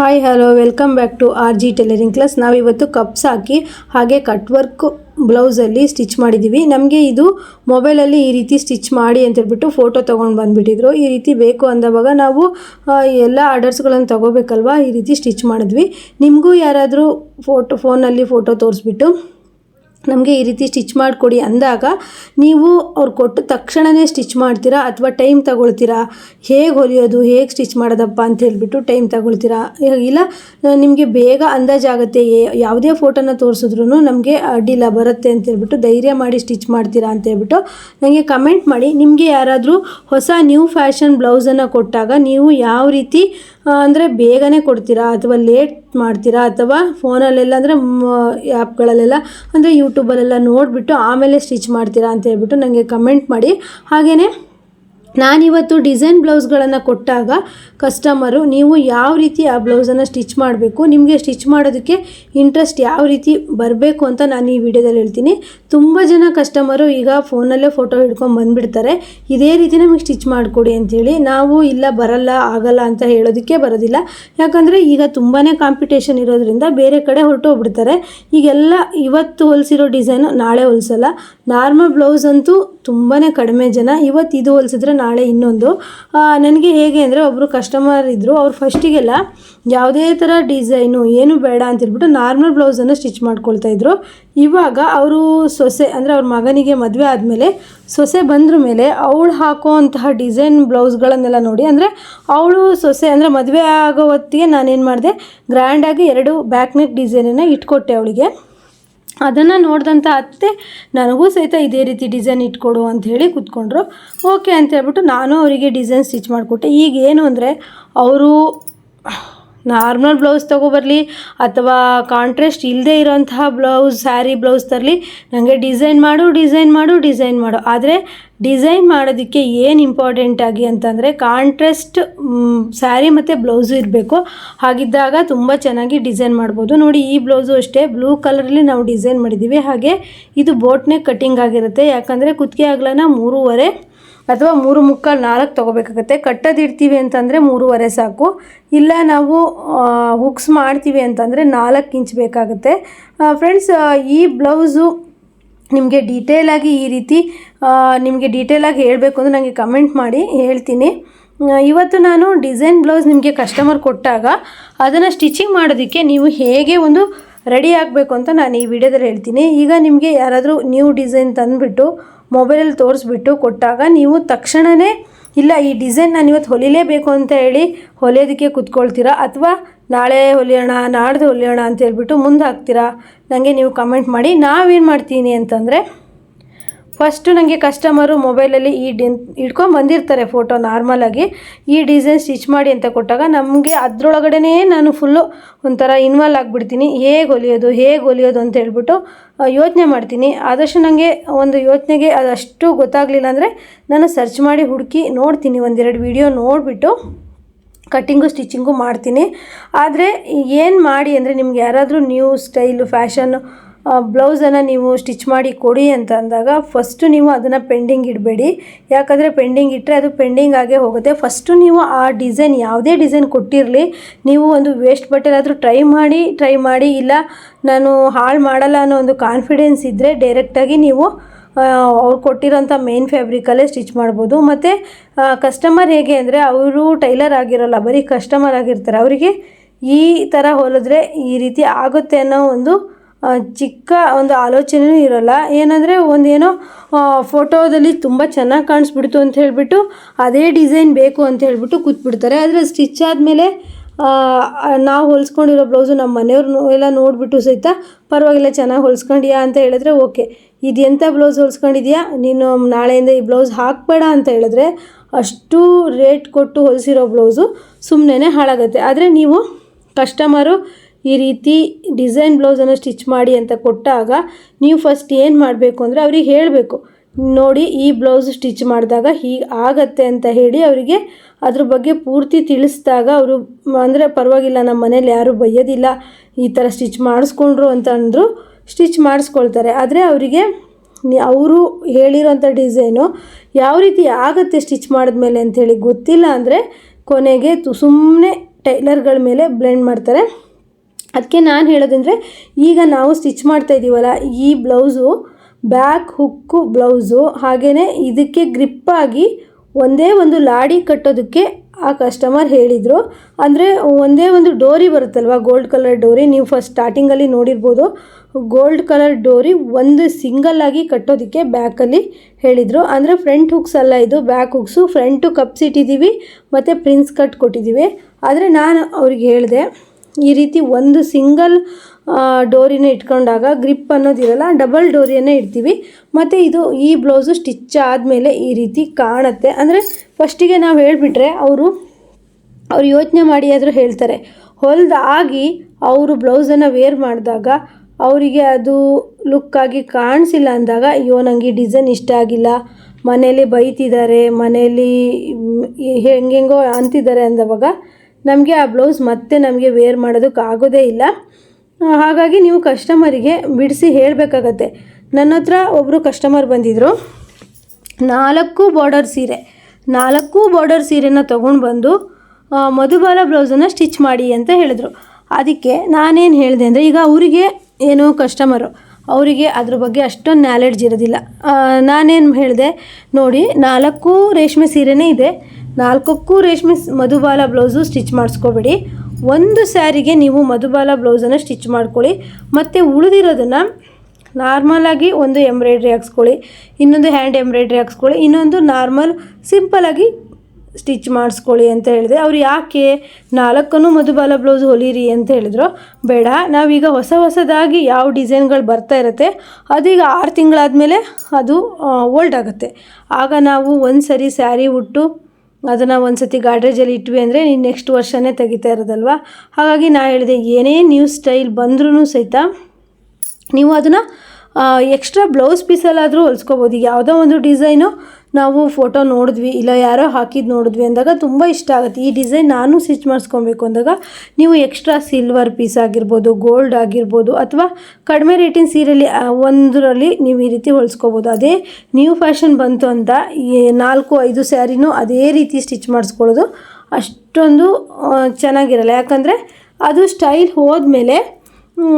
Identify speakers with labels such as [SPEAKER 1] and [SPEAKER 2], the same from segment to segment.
[SPEAKER 1] Hi hello welcome back to R G tailoring class ನಾವಿವತ್ತು cups ಹಾಕಿ ಹಾಗೆ cut work ಬ್ಲೌಸಲ್ಲಿ stitch ಮಾಡಿದ್ದೀವಿ ನಮಗೆ ಇದು ಮೊಬೈಲಲ್ಲಿ ಈ ರೀತಿ ಸ್ಟಿಚ್ ಮಾಡಿ ಅಂತ ಹೇಳ್ಬಿಟ್ಟು ಫೋಟೋ ತೊಗೊಂಡು ಬಂದುಬಿಟ್ಟಿದ್ರು. ಈ ರೀತಿ ಬೇಕು ಅಂದವಾಗ ನಾವು ಎಲ್ಲ ಆರ್ಡರ್ಸ್ಗಳನ್ನು ತೊಗೋಬೇಕಲ್ವಾ? ಈ ರೀತಿ ಸ್ಟಿಚ್ ಮಾಡಿದ್ವಿ. ನಿಮಗೂ ಯಾರಾದರೂ ಫೋಟೋ ಫೋನಲ್ಲಿ ಫೋಟೋ ತೋರಿಸ್ಬಿಟ್ಟು ನಮಗೆ ಈ ರೀತಿ ಸ್ಟಿಚ್ ಮಾಡಿಕೊಡಿ ಅಂದಾಗ ನೀವು ಅವ್ರು ಕೊಟ್ಟ ತಕ್ಷಣವೇ ಸ್ಟಿಚ್ ಮಾಡ್ತೀರಾ ಅಥವಾ ಟೈಮ್ ತಗೊಳ್ತೀರಾ? ಹೇಗೆ ಹೊಲಿಯೋದು? ಹೇಗೆ ಸ್ಟಿಚ್ ಮಾಡೋದಪ್ಪ ಅಂತ ಹೇಳಿಬಿಟ್ಟು ಟೈಮ್ ತಗೊಳ್ತೀರಾ? ಇಲ್ಲ, ನಿಮಗೆ ಬೇಗ ಅಂದಾಜಾಗುತ್ತೆ ಯಾವುದೇ ಫೋಟೋನ ತೋರಿಸಿದ್ರು ನಮಗೆ ಅಡ್ಡಿಲ್ಲ, ಬರುತ್ತೆ ಅಂತ ಹೇಳ್ಬಿಟ್ಟು ಧೈರ್ಯ ಮಾಡಿ ಸ್ಟಿಚ್ ಮಾಡ್ತೀರಾ ಅಂತ ಹೇಳ್ಬಿಟ್ಟು ನನಗೆ ಕಮೆಂಟ್ ಮಾಡಿ. ನಿಮಗೆ ಯಾರಾದರೂ ಹೊಸ ನ್ಯೂ ಫ್ಯಾಷನ್ ಬ್ಲೌಸನ್ನು ಕೊಟ್ಟಾಗ ನೀವು ಯಾವ ರೀತಿ ಅಂದರೆ ಬೇಗನೆ ಕೊಡ್ತೀರಾ? ಅಥವಾ ಲೇಟ್ ಮಾಡ್ತೀರಾ? ಅಥವಾ ಫೋನಲ್ಲೆಲ್ಲ ಅಂದರೆ ಆ್ಯಪ್ಗಳಲ್ಲೆಲ್ಲ ಅಂದರೆ ಯೂಟ್ಯೂಬಲ್ಲೆಲ್ಲ ನೋಡಿಬಿಟ್ಟು ಆಮೇಲೆ ಸ್ಟಿಚ್ ಮಾಡ್ತೀರಾ ಅಂತ ಹೇಳ್ಬಿಟ್ಟು ನನಗೆ ಕಮೆಂಟ್ ಮಾಡಿ. ಹಾಗೆಯೇ ನಾನಿವತ್ತು ಡಿಸೈನ್ ಬ್ಲೌಸ್ಗಳನ್ನು ಕೊಟ್ಟಾಗ ಕಸ್ಟಮರು, ನೀವು ಯಾವ ರೀತಿ ಆ ಬ್ಲೌಸನ್ನು ಸ್ಟಿಚ್ ಮಾಡಬೇಕು, ನಿಮಗೆ ಸ್ಟಿಚ್ ಮಾಡೋದಕ್ಕೆ ಇಂಟ್ರೆಸ್ಟ್ ಯಾವ ರೀತಿ ಬರಬೇಕು ಅಂತ ನಾನು ಈ ವಿಡಿಯೋದಲ್ಲಿ ಹೇಳ್ತೀನಿ. ತುಂಬ ಜನ ಕಸ್ಟಮರು ಈಗ ಫೋನಲ್ಲೇ ಫೋಟೋ ಹಿಡ್ಕೊಂಡು ಬಂದುಬಿಡ್ತಾರೆ. ಇದೇ ರೀತಿ ನಮಗೆ ಸ್ಟಿಚ್ ಮಾಡಿಕೊಡಿ ಅಂಥೇಳಿ ನಾವು ಇಲ್ಲ, ಬರಲ್ಲ, ಆಗಲ್ಲ ಅಂತ ಹೇಳೋದಕ್ಕೆ ಬರೋದಿಲ್ಲ. ಯಾಕಂದರೆ ಈಗ ತುಂಬಾ ಕಾಂಪಿಟೇಷನ್ ಇರೋದ್ರಿಂದ ಬೇರೆ ಕಡೆ ಹೊರಟೋಗ್ಬಿಡ್ತಾರೆ. ಈಗೆಲ್ಲ ಇವತ್ತು ಹೊಲಿಸಿರೋ ಡಿಸೈನು ನಾಳೆ ಹೊಲಿಸಲ್ಲ. ನಾರ್ಮಲ್ ಬ್ಲೌಸ್ ಅಂತೂ ತುಂಬಾ ಕಡಿಮೆ ಜನ. ಇವತ್ತು ಇದು ಹೊಲಿಸಿದ್ರೆ ನಾಳೆ ಇನ್ನೊಂದು. ನನಗೆ ಹೇಗೆ ಅಂದರೆ ಒಬ್ಬರು ಕಸ್ಟಮರ್ ಇದ್ದರು ಅವ್ರು ಫಸ್ಟಿಗೆಲ್ಲ ಯಾವುದೇ ಥರ ಡಿಸೈನು ಏನು ಬೇಡ ಅಂತೇಳ್ಬಿಟ್ಟು ನಾರ್ಮಲ್ ಬ್ಲೌಸನ್ನು ಸ್ಟಿಚ್ ಮಾಡ್ಕೊಳ್ತಾ ಇದ್ರು. ಇವಾಗ ಅವರು ಸೊಸೆ ಅಂದರೆ ಅವ್ರ ಮಗನಿಗೆ ಮದುವೆ ಆದಮೇಲೆ ಸೊಸೆ ಬಂದ್ರ ಮೇಲೆ ಅವಳು ಹಾಕೋವಂತಹ ಡಿಸೈನ್ ಬ್ಲೌಸ್ಗಳನ್ನೆಲ್ಲ ನೋಡಿ ಅಂದರೆ ಅವಳು ಸೊಸೆ ಅಂದರೆ ಮದುವೆ ಆಗೋ ಹೊತ್ತಿಗೆ ನಾನೇನು ಮಾಡಿದೆ ಗ್ರ್ಯಾಂಡಾಗಿ ಎರಡು ಬ್ಯಾಕ್ ನೆಕ್ ಡಿಸೈನನ್ನು ಇಟ್ಕೊಟ್ಟೆ ಅವಳಿಗೆ. ಅದನ್ನು ನೋಡಿದಂಥ ಅತ್ತೆ, ನನಗೂ ಸಹಿತ ಇದೇ ರೀತಿ ಡಿಸೈನ್ ಇಟ್ಕೊಡು ಅಂತ ಹೇಳಿ ಕೂತ್ಕೊಂಡ್ರು. ಓಕೆ ಅಂತ ಹೇಳ್ಬಿಟ್ಟು ನಾನು ಅವರಿಗೆ ಡಿಸೈನ್ ಸ್ಟಿಚ್ ಮಾಡಿಕೊಟ್ಟೆ. ಈಗ ಏನು ಅಂದರೆ, ಅವರು ನಾರ್ಮಲ್ ಬ್ಲೌಸ್ ತೊಗೊಬರಲಿ ಅಥವಾ ಕಾಂಟ್ರಾಸ್ಟ್ ಇಲ್ಲದೆ ಇರೋಂತಹ ಬ್ಲೌಸ್, ಸ್ಯಾರಿ ಬ್ಲೌಸ್ ತರಲಿ. ನನಗೆ ಡಿಸೈನ್ ಮಾಡು ಡಿಸೈನ್ ಮಾಡು ಡಿಸೈನ್ ಮಾಡು. ಆದರೆ ಡಿಸೈನ್ ಮಾಡೋದಕ್ಕೆ ಏನು ಇಂಪಾರ್ಟೆಂಟ್ ಆಗಿ ಅಂತಂದರೆ ಕಾಂಟ್ರಾಸ್ಟ್ ಸ್ಯಾರಿ ಮತ್ತು ಬ್ಲೌಸು ಇರಬೇಕು. ಹಾಗಿದ್ದಾಗ ತುಂಬ ಚೆನ್ನಾಗಿ ಡಿಸೈನ್ ಮಾಡ್ಬೋದು. ನೋಡಿ, ಈ ಬ್ಲೌಸು ಅಷ್ಟೇ. ಬ್ಲೂ ಕಲರಲ್ಲಿ ನಾವು ಡಿಸೈನ್ ಮಾಡಿದ್ದೀವಿ ಹಾಗೆ ಇದು ಬೋಟ್ನೆ ಕಟ್ಟಿಂಗ್ ಆಗಿರುತ್ತೆ. ಯಾಕಂದರೆ ಕುತ್ತಿಗೆ ಅಗಲನ ಮೂರುವರೆ ಅಥವಾ ಮೂರು ಮುಕ್ಕಾಲು ನಾಲ್ಕು ತೊಗೋಬೇಕಾಗುತ್ತೆ. ಕಟ್ಟೋದಿಡ್ತೀವಿ ಅಂತಂದರೆ ಮೂರುವರೆ ಸಾಕು. ಇಲ್ಲ ನಾವು ಹುಕ್ಸ್ ಮಾಡ್ತೀವಿ ಅಂತಂದರೆ ನಾಲ್ಕು ಇಂಚ್ ಬೇಕಾಗುತ್ತೆ. ಫ್ರೆಂಡ್ಸ್ ಈ ಬ್ಲೌಸು ನಿಮಗೆ ಡೀಟೇಲಾಗಿ ಈ ರೀತಿ ನಿಮಗೆ ಡೀಟೇಲಾಗಿ ಹೇಳಬೇಕು ಅಂದರೆ ನನಗೆ ಕಮೆಂಟ್ ಮಾಡಿ, ಹೇಳ್ತೀನಿ. ಇವತ್ತು ನಾನು ಡಿಸೈನ್ ಬ್ಲೌಸ್ ನಿಮಗೆ ಕಸ್ಟಮರ್ ಕೊಟ್ಟಾಗ ಅದನ್ನು ಸ್ಟಿಚಿಂಗ್ ಮಾಡೋದಕ್ಕೆ ನೀವು ಹೇಗೆ ಒಂದು ರೆಡಿ ಆಗಬೇಕು ಅಂತ ನಾನು ಈ ವಿಡಿಯೋದಲ್ಲಿ ಹೇಳ್ತೀನಿ. ಈಗ ನಿಮಗೆ ಯಾರಾದರೂ ನ್ಯೂ ಡಿಸೈನ್ ತಂದುಬಿಟ್ಟು ಮೊಬೈಲಲ್ಲಿ ತೋರಿಸ್ಬಿಟ್ಟು ಕೊಟ್ಟಾಗ ನೀವು ತಕ್ಷಣವೇ ಇಲ್ಲ, ಈ ಡಿಸೈನ್ ನಾನು ಇವತ್ತು ಹೊಲಿಲೇಬೇಕು ಅಂತ ಹೇಳಿ ಹೊಲಿಯೋದಕ್ಕೆ ಕುತ್ಕೊಳ್ತೀರಾ ಅಥವಾ ನಾಳೆ ಹೊಲಿಯೋಣ, ನಾಡ್ದು ಹೊಲಿಯೋಣ ಅಂತ ಹೇಳ್ಬಿಟ್ಟು ಮುಂದೆ ಹಾಕ್ತೀರಾ? ನನಗೆ ನೀವು ಕಮೆಂಟ್ ಮಾಡಿ, ನಾವೇನು ಮಾಡ್ತೀನಿ ಅಂತಂದರೆ ಫಸ್ಟು ನನಗೆ ಕಸ್ಟಮರು ಮೊಬೈಲಲ್ಲಿ ಈ ಡಿನ್ ಇಟ್ಕೊಂಡು ಬಂದಿರ್ತಾರೆ ಫೋಟೋ ನಾರ್ಮಲಾಗಿ ಈ ಡಿಸೈನ್ ಸ್ಟಿಚ್ ಮಾಡಿ ಅಂತ ಕೊಟ್ಟಾಗ ನಮಗೆ ಅದರೊಳಗಡೆ ನಾನು ಫುಲ್ಲು ಒಂಥರ ಇನ್ವಾಲ್ವ್ ಆಗಿಬಿಡ್ತೀನಿ. ಹೇಗೆ ಹೊಲಿಯೋದು ಹೇಗೆ ಹೊಲಿಯೋದು ಅಂತ ಹೇಳ್ಬಿಟ್ಟು ಯೋಚನೆ ಮಾಡ್ತೀನಿ. ಆದಷ್ಟು ನನಗೆ ಒಂದು ಯೋಚನೆಗೆ ಅದಷ್ಟು ಗೊತ್ತಾಗಲಿಲ್ಲ ಅಂದರೆ ನಾನು ಸರ್ಚ್ ಮಾಡಿ ಹುಡುಕಿ ನೋಡ್ತೀನಿ. ಒಂದೆರಡು ವಿಡಿಯೋ ನೋಡಿಬಿಟ್ಟು ಕಟ್ಟಿಂಗು ಸ್ಟಿಚಿಂಗು ಮಾಡ್ತೀನಿ. ಆದರೆ ಏನು ಮಾಡಿ ಅಂದರೆ ನಿಮ್ಗೆ ಯಾರಾದರೂ ನ್ಯೂ ಸ್ಟೈಲು ಫ್ಯಾಷನ್ನು ಬ್ಲೌಸನ್ನು ನೀವು ಸ್ಟಿಚ್ ಮಾಡಿ ಕೊಡಿ ಅಂತ ಅಂದಾಗ ಫಸ್ಟು ನೀವು ಅದನ್ನು ಪೆಂಡಿಂಗ್ ಇಡಬೇಡಿ. ಯಾಕಂದರೆ ಪೆಂಡಿಂಗ್ ಇಟ್ಟರೆ ಅದು ಪೆಂಡಿಂಗ್ ಆಗೇ ಹೋಗುತ್ತೆ. ಫಸ್ಟು ನೀವು ಆ ಡಿಸೈನ್ ಯಾವುದೇ ಡಿಸೈನ್ ಕೊಟ್ಟಿರಲಿ, ನೀವು ಒಂದು ವೇಸ್ಟ್ ಬಟ್ಟೆಲಾದರೂ ಟ್ರೈ ಮಾಡಿ ಟ್ರೈ ಮಾಡಿ, ಇಲ್ಲ ನಾನು ಹಾಳು ಮಾಡಲ್ಲ ಅನ್ನೋ ಒಂದು ಕಾನ್ಫಿಡೆನ್ಸ್ ಇದ್ದರೆ ಡೈರೆಕ್ಟಾಗಿ ನೀವು ಅವ್ರು ಕೊಟ್ಟಿರೋಂಥ ಮೇನ್ ಫ್ಯಾಬ್ರಿಕಲ್ಲೇ ಸ್ಟಿಚ್ ಮಾಡ್ಬೋದು. ಮತ್ತು ಕಸ್ಟಮರ್ ಹೇಗೆ ಅಂದರೆ ಅವರು ಟೈಲರ್ ಆಗಿರೋಲ್ಲ, ಬರೀ ಕಸ್ಟಮರ್ ಆಗಿರ್ತಾರೆ. ಅವರಿಗೆ ಈ ಥರ ಹೊಲಿದ್ರೆ ಈ ರೀತಿ ಆಗುತ್ತೆ ಅನ್ನೋ ಒಂದು ಚಿಕ್ಕ ಒಂದು ಆಲೋಚನೆಯೂ ಇರೋಲ್ಲ. ಏನಂದರೆ ಒಂದೇನೋ ಫೋಟೋದಲ್ಲಿ ತುಂಬ ಚೆನ್ನಾಗಿ ಕಾಣಿಸ್ಬಿಡ್ತು ಅಂತ ಹೇಳಿಬಿಟ್ಟು, ಅದೇ ಡಿಸೈನ್ ಬೇಕು ಅಂತ ಹೇಳಿಬಿಟ್ಟು ಕೂತ್ಬಿಡ್ತಾರೆ. ಆದರೆ ಸ್ಟಿಚ್ ಆದಮೇಲೆ ನಾವು ಹೊಲಿಸ್ಕೊಂಡಿರೋ ಬ್ಲೌಸು ನಮ್ಮ ಮನೆಯವ್ರು ಎಲ್ಲ ನೋಡಿಬಿಟ್ಟು ಸಹಿತ ಪರವಾಗಿಲ್ಲ ಚೆನ್ನಾಗಿ ಹೊಲಿಸ್ಕೊಂಡಿಯಾ ಅಂತ ಹೇಳಿದ್ರೆ ಓಕೆ. ಇದು ಎಂಥ ಬ್ಲೌಸ್ ಹೊಲಿಸ್ಕೊಂಡಿದ್ಯಾ? ನೀನು ನಾಳೆಯಿಂದ ಈ ಬ್ಲೌಸ್ ಹಾಕಬೇಡ ಅಂತ ಹೇಳಿದ್ರೆ ಅಷ್ಟು ರೇಟ್ ಕೊಟ್ಟು ಹೊಲಿಸಿರೋ ಬ್ಲೌಸು ಸುಮ್ಮನೆ ಹಾಳಾಗುತ್ತೆ. ಆದರೆ ನೀವು ಕಸ್ಟಮರು ಈ ರೀತಿ ಡಿಸೈನ್ ಬ್ಲೌಸನ್ನು ಸ್ಟಿಚ್ ಮಾಡಿ ಅಂತ ಕೊಟ್ಟಾಗ ನೀವು ಫಸ್ಟ್ ಏನು ಮಾಡಬೇಕು ಅಂದರೆ ಅವ್ರಿಗೆ ಹೇಳಬೇಕು, ನೋಡಿ ಈ ಬ್ಲೌಸ್ ಸ್ಟಿಚ್ ಮಾಡಿದಾಗ ಹೀಗೆ ಆಗತ್ತೆ ಅಂತ ಹೇಳಿ ಅವರಿಗೆ ಅದ್ರ ಬಗ್ಗೆ ಪೂರ್ತಿ ತಿಳಿಸಿದಾಗ ಅವರು ಅಂದರೆ ಪರವಾಗಿಲ್ಲ ನಮ್ಮ ಮನೇಲಿ ಯಾರೂ ಬೈಯೋದಿಲ್ಲ, ಈ ಥರ ಸ್ಟಿಚ್ ಮಾಡಿಸ್ಕೊಂಡ್ರು ಅಂತ ಅಂದರು ಸ್ಟಿಚ್ ಮಾಡಿಸ್ಕೊಳ್ತಾರೆ. ಆದರೆ ಅವರಿಗೆ ಅವರು ಹೇಳಿರೋಂಥ ಡಿಸೈನು ಯಾವ ರೀತಿ ಆಗುತ್ತೆ ಸ್ಟಿಚ್ ಮಾಡಿದ್ಮೇಲೆ ಅಂಥೇಳಿ ಗೊತ್ತಿಲ್ಲ ಅಂದರೆ ಕೊನೆಗೆ ತು ಸುಮ್ಮನೆ ಟೈಲರ್ಗಳ ಮೇಲೆ ಬ್ಲೆಂಡ್ ಮಾಡ್ತಾರೆ. ಅದಕ್ಕೆ ನಾನು ಹೇಳೋದಂದರೆ, ಈಗ ನಾವು ಸ್ಟಿಚ್ ಮಾಡ್ತಾ ಇದ್ದೀವಲ್ಲ ಈ ಬ್ಲೌಸು, ಬ್ಯಾಕ್ ಹುಕ್ಕು ಬ್ಲೌಸು ಹಾಗೆಯೇ ಇದಕ್ಕೆ ಗ್ರಿಪ್ಪಾಗಿ ಒಂದೇ ಒಂದು ಲಾಡಿ ಕಟ್ಟೋದಕ್ಕೆ ಆ ಕಸ್ಟಮರ್ ಹೇಳಿದರು. ಅಂದರೆ ಒಂದೇ ಒಂದು ಡೋರಿ ಬರುತ್ತಲ್ವ ಗೋಲ್ಡ್ ಕಲರ್ ಡೋರಿ? ನೀವು ಫಸ್ಟ್ ಸ್ಟಾರ್ಟಿಂಗಲ್ಲಿ ನೋಡಿರ್ಬೋದು ಗೋಲ್ಡ್ ಕಲರ್ ಡೋರಿ ಒಂದು ಸಿಂಗಲ್ ಆಗಿ ಕಟ್ಟೋದಕ್ಕೆ ಬ್ಯಾಕಲ್ಲಿ ಹೇಳಿದರು. ಅಂದರೆ ಫ್ರಂಟ್ ಹುಕ್ಸ್ ಅಲ್ಲ ಇದು ಬ್ಯಾಕ್ ಹುಕ್ಸು ಫ್ರಂಟು ಕಪ್ಸ್ ಇಟ್ಟಿದ್ದೀವಿ ಮತ್ತು ಪ್ರಿನ್ಸ್ ಕಟ್ ಕೊಟ್ಟಿದ್ದೀವಿ ಆದರೆ ನಾನು ಅವ್ರಿಗೆ ಹೇಳಿದೆ ಈ ರೀತಿ ಒಂದು ಸಿಂಗಲ್ ಡೋರಿನ ಇಟ್ಕೊಂಡಾಗ ಗ್ರಿಪ್ ಅನ್ನೋದಿರಲ್ಲ ಡಬಲ್ ಡೋರಿಯನ್ನೇ ಇಡ್ತೀವಿ. ಮತ್ತು ಇದು ಈ ಬ್ಲೌಸು ಸ್ಟಿಚ್ ಆದಮೇಲೆ ಈ ರೀತಿ ಕಾಣುತ್ತೆ. ಅಂದರೆ ಫಸ್ಟಿಗೆ ನಾವು ಹೇಳಿಬಿಟ್ರೆ ಅವರು, ಅವ್ರು ಯೋಚನೆ ಮಾಡಿ ಆದರೂ ಹೇಳ್ತಾರೆ. ಹೊಲ್ದಾಗಿ ಅವರು ಬ್ಲೌಸನ್ನು ವೇರ್ ಮಾಡಿದಾಗ ಅವರಿಗೆ ಅದು ಲುಕ್ಕಾಗಿ ಕಾಣಿಸಿಲ್ಲ ಅಂದಾಗ, ಅಯ್ಯೋ ನನಗೆ ಡಿಸೈನ್ ಇಷ್ಟ ಆಗಿಲ್ಲ. ಮನೇಲಿ ಬೈತಿದ್ದಾರೆ, ಮನೇಲಿ ಹೆಂಗೆಂಗೋ ಅಂತಿದ್ದಾರೆ ಅಂದವಾಗ ನಮಗೆ ಆ ಬ್ಲೌಸ್ ಮತ್ತೆ ನಮಗೆ ವೇರ್ ಮಾಡೋದಕ್ಕೆ ಆಗೋದೇ ಇಲ್ಲ. ಹಾಗಾಗಿ ನೀವು ಕಸ್ಟಮರಿಗೆ ಬಿಡಿಸಿ ಹೇಳಬೇಕಾಗತ್ತೆ. ನನ್ನ ಹತ್ರ ಒಬ್ಬರು ಕಸ್ಟಮರ್ ಬಂದಿದ್ದರು ನಾಲ್ಕು ಬಾರ್ಡರ್ ಸೀರೆ, ನಾಲ್ಕು ಬಾರ್ಡರ್ ಸೀರೆನ ತೊಗೊಂಡು ಬಂದು ಮಧುಬಾಲ ಬ್ಲೌಸನ್ನು ಸ್ಟಿಚ್ ಮಾಡಿ ಅಂತ ಹೇಳಿದ್ರು. ಅದಕ್ಕೆ ನಾನೇನು ಹೇಳಿದೆ ಅಂದರೆ ಈಗ ಅವರಿಗೆ ಏನು ಕಸ್ಟಮರು ಅವರಿಗೆ ಅದ್ರ ಬಗ್ಗೆ ಅಷ್ಟೊಂದು ನಾಲೆಡ್ಜ್ ಇರೋದಿಲ್ಲ. ನಾನೇನು ಹೇಳಿದೆ, ನೋಡಿ ನಾಲ್ಕು ರೇಷ್ಮೆ ಸೀರೆನೇ ಇದೆ. ನಾಲ್ಕಕ್ಕೂ ರೇಷ್ಮೆ ಮಧುಬಾಲ ಬ್ಲೌಸು ಸ್ಟಿಚ್ ಮಾಡಿಸ್ಕೋಬೇಡಿ. ಒಂದು ಸ್ಯಾರಿಗೆ ನೀವು ಮಧುಬಾಲ ಬ್ಲೌಸನ್ನು ಸ್ಟಿಚ್ ಮಾಡ್ಕೊಳ್ಳಿ. ಮತ್ತು ಉಳಿದಿರೋದನ್ನು ನಾರ್ಮಲಾಗಿ ಒಂದು ಎಂಬ್ರಾಯ್ಡ್ರಿ ಹಾಕ್ಸ್ಕೊಳ್ಳಿ. ಇನ್ನೊಂದು ಹ್ಯಾಂಡ್ ಎಂಬ್ರಾಯ್ಡ್ರಿ ಹಾಕ್ಸ್ಕೊಳ್ಳಿ. ಇನ್ನೊಂದು ನಾರ್ಮಲ್ ಸಿಂಪಲಾಗಿ ಸ್ಟಿಚ್ ಮಾಡಿಸ್ಕೊಳ್ಳಿ ಅಂತ ಹೇಳಿದೆ. ಅವ್ರು ಯಾಕೆ ನಾಲ್ಕನ್ನು ಮಧುಬಾಲ ಬ್ಲೌಸ್ ಹೊಲೀರಿ ಅಂತ ಹೇಳಿದ್ರು. ಬೇಡ, ನಾವೀಗ ಹೊಸ ಹೊಸದಾಗಿ ಯಾವ ಡಿಸೈನ್ಗಳು ಬರ್ತಾ ಇರುತ್ತೆ, ಅದೀಗ ಆರು ತಿಂಗಳಾದಮೇಲೆ ಅದು ಓಲ್ಡ್ ಆಗುತ್ತೆ. ಆಗ ನಾವು ಒಂದು ಸರಿ ಸ್ಯಾರಿ ಉಟ್ಟು ಅದನ್ನು ಒಂದು ಸತಿ ಗಾಡ್ರೇಜಲ್ಲಿ ಇಟ್ವಿ ಅಂದರೆ ನೀನು ನೆಕ್ಸ್ಟ್ ವರ್ಷನೇ ತೆಗಿತಾ ಇರೋದಲ್ವ? ಹಾಗಾಗಿ ನಾ ಹೇಳಿದೆ, ಏನೇ ನ್ಯೂ ಸ್ಟೈಲ್ ಬಂದ್ರೂ ಸಹಿತ ನೀವು ಅದನ್ನು ಎಕ್ಸ್ಟ್ರಾ ಬ್ಲೌಸ್ ಪೀಸಲ್ಲಾದರೂ ಹೊಲ್ಸ್ಕೊಬೋದು. ಯಾವುದೋ ಒಂದು ಡಿಸೈನು ನಾವು ಫೋಟೋ ನೋಡಿದ್ವಿ, ಇಲ್ಲ ಯಾರೋ ಹಾಕಿದ್ದು ನೋಡಿದ್ವಿ ಅಂದಾಗ ತುಂಬ ಇಷ್ಟ ಆಗುತ್ತೆ. ಈ ಡಿಸೈನ್ ನಾನು ಸ್ಟಿಚ್ ಮಾಡಿಸ್ಕೊಬೇಕು ಅಂದಾಗ ನೀವು ಎಕ್ಸ್ಟ್ರಾ ಸಿಲ್ವರ್ ಪೀಸ್ ಆಗಿರ್ಬೋದು ಗೋಲ್ಡ್ ಆಗಿರ್ಬೋದು ಅಥವಾ ಕಡಿಮೆ ರೇಟಿನ ಸೀರೆಯಲ್ಲಿ ಒಂದರಲ್ಲಿ ನೀವು ಈ ರೀತಿ ಹೊಲಿಸ್ಕೋಬೋದು. ಅದೇ ನ್ಯೂ ಫ್ಯಾಷನ್ ಬಂತು ಅಂತ ಈ ನಾಲ್ಕು, ಐದು ಸ್ಯಾರಿನೂ ಅದೇ ರೀತಿ ಸ್ಟಿಚ್ ಮಾಡಿಸ್ಕೊಳ್ಳೋದು ಅಷ್ಟೊಂದು ಚೆನ್ನಾಗಿರಲ್ಲ. ಯಾಕಂದರೆ ಅದು ಸ್ಟೈಲ್ ಹೋದ ಮೇಲೆ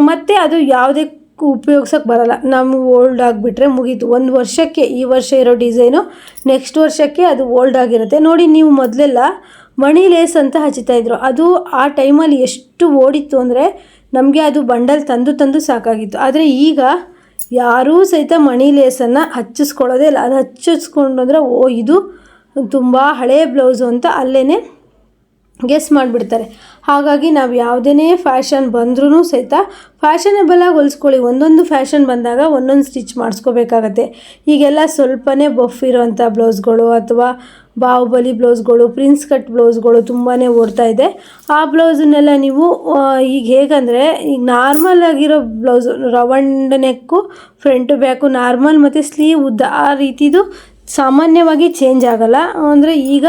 [SPEAKER 1] ಮತ್ತೆ ಅದು ಯಾವುದಕ್ಕೂ ಉಪಯೋಗ್ಸೋಕ್ಕೆ ಬರಲ್ಲ. ನಮ್ಗೆ ಓಲ್ಡ್ ಆಗಿಬಿಟ್ರೆ ಮುಗೀತು. ಒಂದು ವರ್ಷಕ್ಕೆ, ಈ ವರ್ಷ ಇರೋ ಡಿಸೈನು ನೆಕ್ಸ್ಟ್ ವರ್ಷಕ್ಕೆ ಅದು ಓಲ್ಡ್ ಆಗಿರುತ್ತೆ. ನೋಡಿ, ನೀವು ಮೊದಲೆಲ್ಲ ಮಣಿ ಲೇಸ್ ಅಂತ ಹಚ್ತಾ ಇದ್ರು. ಅದು ಆ ಟೈಮಲ್ಲಿ ಎಷ್ಟು ಓಡಿತ್ತು ಅಂದರೆ ನಮಗೆ ಅದು ಬಂಡಲ್ ತಂದು ತಂದು ಸಾಕಾಗಿತ್ತು. ಆದರೆ ಈಗ ಯಾರೂ ಸಹಿತ ಮಣಿ ಲೇಸನ್ನು ಹಚ್ಚಿಸ್ಕೊಳ್ಳೋದೇ ಇಲ್ಲ. ಅದು ಹಚ್ಚಿಸ್ಕೊಂಡು ಅಂದರೆ ಓ, ಇದು ತುಂಬ ಹಳೆಯ ಬ್ಲೌಸು ಅಂತ ಅಲ್ಲೇ ಗೆಸ್ ಮಾಡಿಬಿಡ್ತಾರೆ. ಹಾಗಾಗಿ ನಾವು ಯಾವುದೇ ಫ್ಯಾಷನ್ ಬಂದ್ರೂ ಸಹಿತ ಫ್ಯಾಷನೇಬಲಾಗಿ ಹೊಲಿಸ್ಕೊಳ್ಳಿ. ಒಂದೊಂದು ಫ್ಯಾಷನ್ ಬಂದಾಗ ಒಂದೊಂದು ಸ್ಟಿಚ್ ಮಾಡಿಸ್ಕೋಬೇಕಾಗತ್ತೆ. ಈಗೆಲ್ಲ ಸ್ವಲ್ಪನೇ ಬಫ್ ಇರೋವಂಥ ಬ್ಲೌಸ್ಗಳು ಅಥವಾ ಬಾಹುಬಲಿ ಬ್ಲೌಸ್ಗಳು, ಪ್ರಿನ್ಸ್ ಕಟ್ ಬ್ಲೌಸ್ಗಳು ತುಂಬಾ ಓಡ್ತಾ ಇದೆ. ಆ ಬ್ಲೌಸನ್ನೆಲ್ಲ ನೀವು ಈಗ ಹೇಗಂದರೆ ಈಗ ನಾರ್ಮಲ್ ಆಗಿರೋ blouse round neck, front back normal ಮತ್ತು ಸ್ಲೀವ್ ಉದ್ದ ಆ ರೀತಿದು ಸಾಮಾನ್ಯವಾಗಿ ಚೇಂಜ್ ಆಗಲ್ಲ. ಅಂದರೆ ಈಗ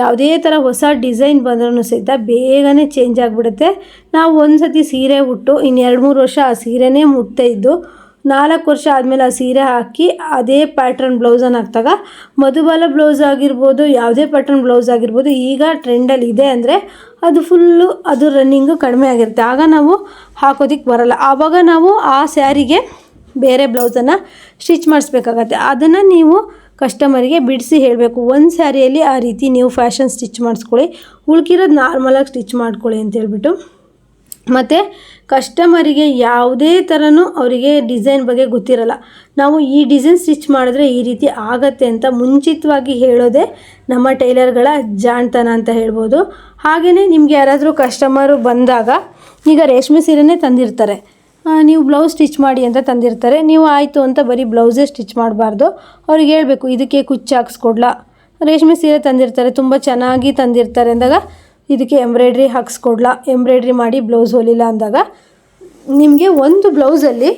[SPEAKER 1] ಯಾವುದೇ ಥರ ಹೊಸ ಡಿಸೈನ್ ಬಂದ್ರೂ ಸಹಿತ ಬೇಗನೆ ಚೇಂಜ್ ಆಗಿಬಿಡುತ್ತೆ. ನಾವು ಒಂದು ಸತಿ ಸೀರೆ ಉಟ್ಟು ಇನ್ನು ಎರಡು ಮೂರು ವರ್ಷ ಆ ಸೀರೆನೇ ಮುಟ್ತಾ ಇದ್ದು, ನಾಲ್ಕು ವರ್ಷ ಆದಮೇಲೆ ಆ ಸೀರೆ ಹಾಕಿ ಅದೇ ಪ್ಯಾಟ್ರನ್ ಬ್ಲೌಸನ್ನು ಹಾಕಿದಾಗ, ಮಧುಬಾಲ ಬ್ಲೌಸ್ ಆಗಿರ್ಬೋದು, ಯಾವುದೇ ಪ್ಯಾಟ್ರನ್ ಬ್ಲೌಸ್ ಆಗಿರ್ಬೋದು, ಈಗ ಟ್ರೆಂಡಲ್ಲಿ ಇದೆ ಅಂದರೆ ಅದು ಫುಲ್ಲು ಅದು ರನ್ನಿಂಗು ಕಡಿಮೆ ಆಗಿರುತ್ತೆ. ಆಗ ನಾವು ಹಾಕೋದಕ್ಕೆ ಬರಲ್ಲ. ಆವಾಗ ನಾವು ಆ ಸ್ಯಾರಿಗೆ ಬೇರೆ ಬ್ಲೌಸನ್ನು ಸ್ಟಿಚ್ ಮಾಡಿಸ್ಬೇಕಾಗತ್ತೆ. ಅದನ್ನು ನೀವು ಕಸ್ಟಮರಿಗೆ ಬಿಡಿಸಿ ಹೇಳಬೇಕು, ಒಂದು ಸ್ಯಾರಿಯಲ್ಲಿ ಆ ರೀತಿ ನೀವು ಫ್ಯಾಷನ್ ಸ್ಟಿಚ್ ಮಾಡಿಸ್ಕೊಳ್ಳಿ, ಉಳ್ಕಿರೋದು ನಾರ್ಮಲಾಗಿ ಸ್ಟಿಚ್ ಮಾಡ್ಕೊಳ್ಳಿ ಅಂತ ಹೇಳ್ಬಿಟ್ಟು. ಮತ್ತು ಕಸ್ಟಮರಿಗೆ ಯಾವುದೇ ಥರನೂ ಅವರಿಗೆ ಡಿಸೈನ್ ಬಗ್ಗೆ ಗೊತ್ತಿರಲ್ಲ. ನಾವು ಈ ಡಿಸೈನ್ ಸ್ಟಿಚ್ ಮಾಡಿದ್ರೆ ಈ ರೀತಿ ಆಗತ್ತೆ ಅಂತ ಮುಂಚಿತವಾಗಿ ಹೇಳೋದೇ ನಮ್ಮ ಟೈಲರ್ಗಳ ಜಾಣ್ತನ ಅಂತ ಹೇಳ್ಬೋದು. ಹಾಗೆಯೇ ನಿಮಗೆ ಯಾರಾದರೂ ಕಸ್ಟಮರು ಬಂದಾಗ, ಈಗ ರೇಷ್ಮೆ ಸೀರೆನೇ ತಂದಿರ್ತಾರೆ. ನೀವು ಬ್ಲೌಸ್ ಸ್ಟಿಚ್ ಮಾಡಿ ಅಂತ ತಂದಿರ್ತಾರೆ. ನೀವು ಆಯಿತು ಅಂತ ಬರೀ ಬ್ಲೌಸೇ ಸ್ಟಿಚ್ ಮಾಡಬಾರ್ದು. ಅವ್ರಿಗೆ ಹೇಳಬೇಕು, ಇದಕ್ಕೆ ಕುಚ್ಚು ಹಾಕ್ಸ್ಕೊಡ್ಲಾ? ರೇಷ್ಮೆ ಸೀರೆ ತಂದಿರ್ತಾರೆ, ತುಂಬ ಚೆನ್ನಾಗಿ ತಂದಿರ್ತಾರೆ ಅಂದಾಗ, ಇದಕ್ಕೆ ಎಂಬ್ರಾಯ್ಡ್ರಿ ಹಾಕ್ಸ್ಕೊಡ್ಲಾ? ಎಂಬ್ರಾಯ್ಡ್ರಿ ಮಾಡಿ ಬ್ಲೌಸ್ ಹೊಲಿಲ್ಲ ಅಂದಾಗ, ನಿಮಗೆ ಒಂದು ಬ್ಲೌಸಲ್ಲಿ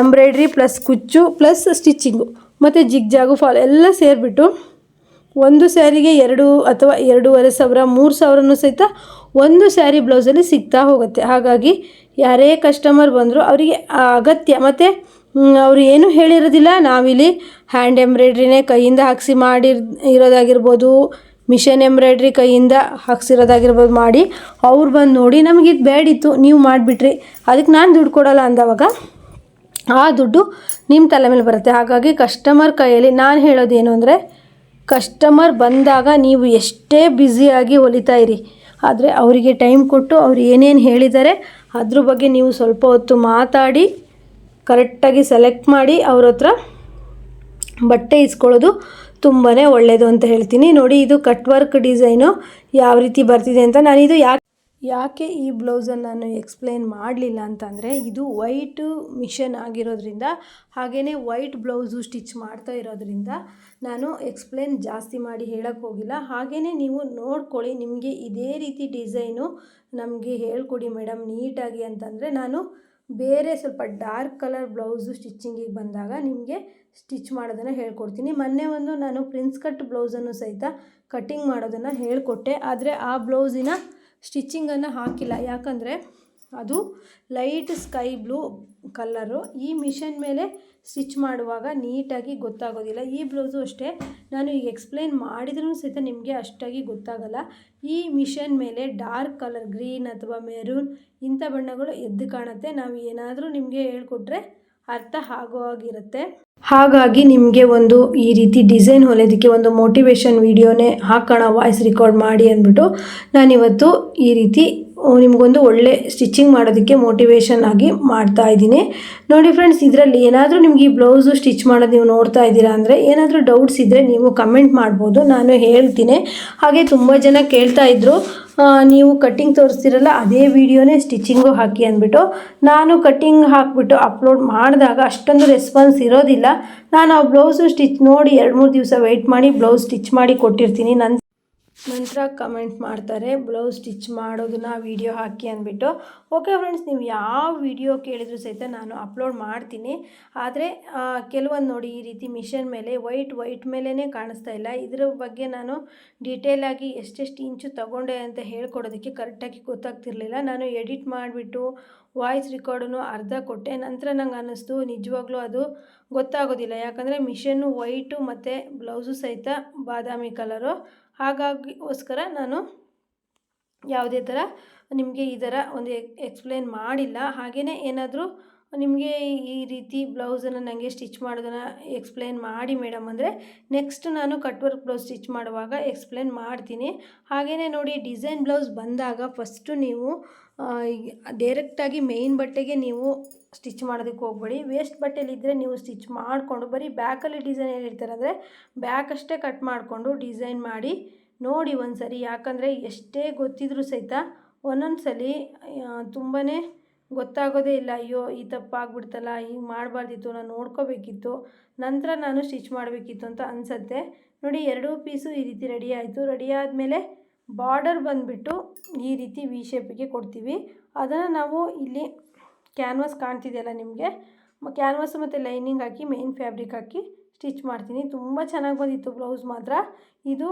[SPEAKER 1] ಎಂಬ್ರಾಯ್ಡ್ರಿ ಪ್ಲಸ್ ಕುಚ್ಚು ಪ್ಲಸ್ ಸ್ಟಿಚ್ಚಿಂಗು ಮತ್ತು ಜಿಗ್ ಜಾಗು ಫಾಲ್ ಎಲ್ಲ ಸೇರಿಬಿಟ್ಟು ಒಂದು ಸ್ಯಾರಿಗೆ ಎರಡು ಅಥವಾ ಎರಡೂವರೆ ಸಾವಿರ, ಮೂರು ಸಾವಿರನೂ ಸಹಿತ ಒಂದು ಸ್ಯಾರಿ ಬ್ಲೌಸಲ್ಲಿ ಸಿಗ್ತಾ ಹೋಗುತ್ತೆ. ಹಾಗಾಗಿ ಯಾರೇ ಕಸ್ಟಮರ್ ಬಂದರೂ ಅವರಿಗೆ ಅಗತ್ಯ. ಮತ್ತು ಅವರು ಏನು ಹೇಳಿರೋದಿಲ್ಲ. ನಾವಿಲ್ಲಿ ಹ್ಯಾಂಡ್ ಎಂಬ್ರಾಯ್ಡ್ರಿನೇ ಕೈಯಿಂದ ಹಾಕಿಸಿ ಮಾಡಿ ಇರೋದಾಗಿರ್ಬೋದು ಮಿಷನ್ ಎಂಬ್ರಾಯ್ಡ್ರಿ ಕೈಯಿಂದ ಹಾಕ್ಸಿರೋದಾಗಿರ್ಬೋದು ಮಾಡಿ, ಅವ್ರು ಬಂದು ನೋಡಿ ನಮಗೆ ಇದು ಬೇಡಿತ್ತು ನೀವು ಮಾಡಿಬಿಟ್ರಿ. ಅದಕ್ಕೆ ನಾನು ದುಡ್ಡು ಕೊಡೋಲ್ಲ ಅಂದವಾಗ ಆ ದುಡ್ಡು ನಿಮ್ಮ ತಲೆ ಮೇಲೆ ಬರುತ್ತೆ. ಹಾಗಾಗಿ ಕಸ್ಟಮರ್ ಕೈಯಲ್ಲಿ ನಾನು ಹೇಳೋದೇನು ಅಂದರೆ ಕಸ್ಟಮರ್ ಬಂದಾಗ ನೀವು ಎಷ್ಟೇ ಬ್ಯುಸಿಯಾಗಿ ಹೊಲಿತಾ ಇರಿ, ಆದರೆ ಅವರಿಗೆ ಟೈಮ್ ಕೊಟ್ಟು ಅವ್ರು ಏನೇನು ಹೇಳಿದ್ದಾರೆ ಅದ್ರ ಬಗ್ಗೆ ನೀವು ಸ್ವಲ್ಪ ಹೊತ್ತು ಮಾತಾಡಿ ಕರೆಕ್ಟಾಗಿ ಸೆಲೆಕ್ಟ್ ಮಾಡಿ ಅವ್ರ ಹತ್ರ ಬಟ್ಟೆ ಇಸ್ಕೊಳ್ಳೋದು ತುಂಬಾ ಒಳ್ಳೆಯದು ಅಂತ ಹೇಳ್ತೀನಿ. ನೋಡಿ, ಇದು ಕಟ್ ವರ್ಕ್ ಡಿಸೈನು ಯಾವ ರೀತಿ ಬರ್ತಿದೆ ಅಂತ ನಾನಿದು ಯಾಕೆ ಯಾಕೆ ಈ ಬ್ಲೌಸನ್ನು ನಾನು ಎಕ್ಸ್ಪ್ಲೇನ್ ಮಾಡಲಿಲ್ಲ ಅಂತಂದರೆ, ಇದು ವೈಟು ಮಿಷನ್ ಆಗಿರೋದ್ರಿಂದ ಹಾಗೆಯೇ ವೈಟ್ ಬ್ಲೌಸು ಸ್ಟಿಚ್ ಮಾಡ್ತಾ ಇರೋದ್ರಿಂದ ನಾನು ಎಕ್ಸ್ಪ್ಲೇನ್ ಜಾಸ್ತಿ ಮಾಡಿ ಹೇಳೋಕ್ಕೆ ಹೋಗಿಲ್ಲ. ಹಾಗೆಯೇ ನೀವು ನೋಡ್ಕೊಳ್ಳಿ, ನಿಮಗೆ ಇದೇ ರೀತಿ ಡಿಸೈನು ನಮಗೆ ಹೇಳ್ಕೊಡಿ ಮೇಡಮ್ ನೀಟಾಗಿ ಅಂತಂದರೆ, ನಾನು ಬೇರೆ ಸ್ವಲ್ಪ ಡಾರ್ಕ್ ಕಲರ್ ಬ್ಲೌಸು ಸ್ಟಿಚ್ಚಿಂಗಿಗೆ ಬಂದಾಗ ನಿಮಗೆ ಸ್ಟಿಚ್ ಮಾಡೋದನ್ನು ಹೇಳ್ಕೊಡ್ತೀನಿ. ಮೊನ್ನೆ ಒಂದು ನಾನು ಪ್ರಿನ್ಸ್ ಕಟ್ ಬ್ಲೌಸನ್ನು ಸಹಿತ ಕಟ್ಟಿಂಗ್ ಮಾಡೋದನ್ನು ಹೇಳ್ಕೊಟ್ಟೆ. ಆದರೆ ಆ ಬ್ಲೌಸಿನ ಸ್ಟಿಚ್ಚಿಂಗನ್ನು ಹಾಕಿಲ್ಲ. ಯಾಕಂದರೆ ಅದು ಲೈಟ್ ಸ್ಕೈ ಬ್ಲೂ ಕಲ್ಲರು. ಈ ಮಿಷನ್ ಮೇಲೆ ಸ್ಟಿಚ್ ಮಾಡುವಾಗ ನೀಟಾಗಿ ಗೊತ್ತಾಗೋದಿಲ್ಲ. ಈ ಬ್ಲೌಸು ಅಷ್ಟೇ. ನಾನು ಈಗ ಎಕ್ಸ್ಪ್ಲೇನ್ ಮಾಡಿದ್ರೂ ಸಹಿತ ನಿಮಗೆ ಅಷ್ಟಾಗಿ ಗೊತ್ತಾಗಲ್ಲ. ಈ ಮಿಷನ್ ಮೇಲೆ ಡಾರ್ಕ್ ಕಲರ್ ಗ್ರೀನ್ ಅಥವಾ ಮೆರೂನ್ ಇಂಥ ಬಣ್ಣಗಳು ಎದ್ದು ಕಾಣುತ್ತೆ. ನಾವು ಏನಾದರೂ ನಿಮಗೆ ಹೇಳ್ಕೊಟ್ರೆ ಅರ್ಥ ಆಗೋ ಹಾಗಿರುತ್ತೆ ಹಾಗಾಗಿ ನಿಮಗೆ ಒಂದು ಈ ರೀತಿ ಡಿಸೈನ್ ಹೊಲಿಯೋದಕ್ಕೆ ಒಂದು ಮೋಟಿವೇಶನ್ ವಿಡಿಯೋನೇ ಹಾಕೋಣ ವಾಯ್ಸ್ ರೆಕಾರ್ಡ್ ಮಾಡಿ ಅಂದ್ಬಿಟ್ಟು ನಾನಿವತ್ತು ಈ ರೀತಿ ನಿಮಗೊಂದು ಒಳ್ಳೆ ಸ್ಟಿಚಿಂಗ್ ಮಾಡೋದಕ್ಕೆ ಮೋಟಿವೇಶನ್ ಆಗಿ ಮಾಡ್ತಾ ಇದ್ದೀನಿ. ನೋಡಿ ಫ್ರೆಂಡ್ಸ್ ಇದರಲ್ಲಿ ಏನಾದರೂ ನಿಮಗೆ ಈ ಬ್ಲೌಸು ಸ್ಟಿಚ್ ಮಾಡೋದು ನೀವು ನೋಡ್ತಾ ಇದ್ದೀರಾ ಅಂದರೆ ಏನಾದರೂ ಡೌಟ್ಸ್ ಇದ್ದರೆ ನೀವು ಕಮೆಂಟ್ ಮಾಡ್ಬೋದು, ನಾನು ಹೇಳ್ತೀನಿ. ಹಾಗೆ ತುಂಬ ಜನ ಕೇಳ್ತಾ ಇದ್ದರು ನೀವು ಕಟ್ಟಿಂಗ್ ತೋರಿಸ್ತಿರಲ್ಲ, ಅದೇ ವಿಡಿಯೋನೇ ಸ್ಟಿಚಿಂಗು ಹಾಕಿ ಅಂದ್ಬಿಟ್ಟು. ನಾನು ಕಟ್ಟಿಂಗ್ ಹಾಕಿಬಿಟ್ಟು ಅಪ್ಲೋಡ್ ಮಾಡಿದಾಗ ಅಷ್ಟೊಂದು ರೆಸ್ಪಾನ್ಸ್ ಇರೋದಿಲ್ಲ. ನಾನು ಆ ಬ್ಲೌಸು ಸ್ಟಿಚ್ ನೋಡಿ ಎರಡು ಮೂರು ದಿವಸ ವೆಯ್ಟ್ ಮಾಡಿ ಬ್ಲೌಸ್ ಸ್ಟಿಚ್ ಮಾಡಿ ಕೊಟ್ಟಿರ್ತೀನಿ. ನನ್ನ ನಂತರ ಕಮೆಂಟ್ ಮಾಡ್ತಾರೆ ಬ್ಲೌಸ್ ಸ್ಟಿಚ್ ಮಾಡೋದನ್ನ ವೀಡಿಯೋ ಹಾಕಿ ಅಂದ್ಬಿಟ್ಟು. ಓಕೆ ಫ್ರೆಂಡ್ಸ್ ನೀವು ಯಾವ ವಿಡಿಯೋ ಕೇಳಿದ್ರು ಸಹಿತ ನಾನು ಅಪ್ಲೋಡ್ ಮಾಡ್ತೀನಿ. ಆದರೆ ಕೆಲವೊಂದು ನೋಡಿ ಈ ರೀತಿ ಮಿಷನ್ ಮೇಲೆ ವೈಟ್ ವೈಟ್ ಮೇಲೇ ಕಾಣಿಸ್ತಾ ಇಲ್ಲ. ಇದರ ಬಗ್ಗೆ ನಾನು ಡೀಟೇಲಾಗಿ ಎಷ್ಟೆಷ್ಟು ಇಂಚು ತಗೊಂಡೆ ಅಂತ ಹೇಳ್ಕೊಡೋದಕ್ಕೆ ಕರೆಕ್ಟಾಗಿ ಗೊತ್ತಾಗ್ತಿರ್ಲಿಲ್ಲ. ನಾನು ಎಡಿಟ್ ಮಾಡಿಬಿಟ್ಟು ವಾಯ್ಸ್ ರೆಕಾರ್ಡನ್ನು ಅರ್ಧ ಕೊಟ್ಟೆ. ನಂತರ ನಂಗೆ ಅನ್ನಿಸ್ತು, ನಿಜವಾಗ್ಲೂ ಅದು ಗೊತ್ತಾಗೋದಿಲ್ಲ. ಯಾಕಂದರೆ ಮಿಷನ್ನು ವೈಟು ಮತ್ತು ಬ್ಲೌಸು ಸಹಿತ ಬಾದಾಮಿ ಕಲರು ಹಾಗಾಗಿಗೋಸ್ಕರ ನಾನು ಯಾವುದೇ ಥರ ನಿಮಗೆ ಈ ಥರ ಒಂದು ಎಕ್ಸ್ಪ್ಲೇನ್ ಮಾಡಿಲ್ಲ. ಹಾಗೆಯೇ ಏನಾದರೂ ನಿಮಗೆ ಈ ರೀತಿ ಬ್ಲೌಸನ್ನು ನನಗೆ ಸ್ಟಿಚ್ ಮಾಡೋದನ್ನು ಎಕ್ಸ್ಪ್ಲೇನ್ ಮಾಡಿ ಮೇಡಮ್. ಅಂದರೆ ನೆಕ್ಸ್ಟ್ ನಾನು ಕಟ್ ವರ್ಕ್ ಬ್ಲೌಸ್ ಸ್ಟಿಚ್ ಮಾಡುವಾಗ ಎಕ್ಸ್ಪ್ಲೇನ್ ಮಾಡ್ತೀನಿ. ಹಾಗೆಯೇ ನೋಡಿ ಡಿಸೈನ್ ಬ್ಲೌಸ್ ಬಂದಾಗ ಫಸ್ಟು ನೀವು ಡೈರೆಕ್ಟಾಗಿ ಮೇಯ್ನ್ ಬಟ್ಟೆಗೆ ನೀವು ಸ್ಟಿಚ್ ಮಾಡೋದಕ್ಕೆ ಹೋಗ್ಬೇಡಿ. ವೇಸ್ಟ್ ಬಟ್ಟೆಲಿದ್ದರೆ ನೀವು ಸ್ಟಿಚ್ ಮಾಡಿಕೊಂಡು ಬರೀ ಬ್ಯಾಕಲ್ಲಿ ಡಿಸೈನ್ ಹೇಳಿರ್ತಾರೆ ಅಂದರೆ ಬ್ಯಾಕ್ ಅಷ್ಟೇ ಕಟ್ ಮಾಡಿಕೊಂಡು ಡಿಸೈನ್ ಮಾಡಿ ನೋಡಿ ಒಂದು ಸರಿ ಯಾಕಂದರೆ ಎಷ್ಟೇ ಗೊತ್ತಿದ್ರೂ ಸಹಿತ ಒಂದೊಂದು ಸಲ ತುಂಬಾ ಗೊತ್ತಾಗೋದೇ ಇಲ್ಲ, ಅಯ್ಯೋ, ಈ ತಪ್ಪಾಗ್ಬಿಡ್ತಲ್ಲ ಹಿಂಗೆ ಮಾಡಬಾರ್ದಿತ್ತು, ನಾನು ನೋಡ್ಕೋಬೇಕಿತ್ತು, ನಂತರ ನಾನು ಸ್ಟಿಚ್ ಮಾಡಬೇಕಿತ್ತು ಅಂತ ಅನಿಸತ್ತೆ. ನೋಡಿ, ಎರಡೂ ಪೀಸು ಈ ರೀತಿ ರೆಡಿ ಆಯಿತು. ರೆಡಿ ಆದಮೇಲೆ ಬಾರ್ಡರ್ ಬಂದುಬಿಟ್ಟು ಈ ರೀತಿ ವಿ ಶೇಪಿಗೆ ಕೊಡ್ತೀವಿ. ಅದನ್ನು ನಾವು ಇಲ್ಲಿ ಕ್ಯಾನ್ವಾಸ್ ಕಾಣ್ತಿದೆಯಲ್ಲ ನಿಮಗೆ? ಕ್ಯಾನ್ವಾಸ್ ಮತ್ತು ಲೈನಿಂಗ್ ಹಾಕಿ, ಮೇನ್ ಫ್ಯಾಬ್ರಿಕ್ ಹಾಕಿ ಸ್ಟಿಚ್ ಮಾಡ್ತೀನಿ. ತುಂಬ ಚೆನ್ನಾಗಿ ಬಂದಿತ್ತು ಬ್ಲೌಸ್ ಮಾತ್ರ. ಇದು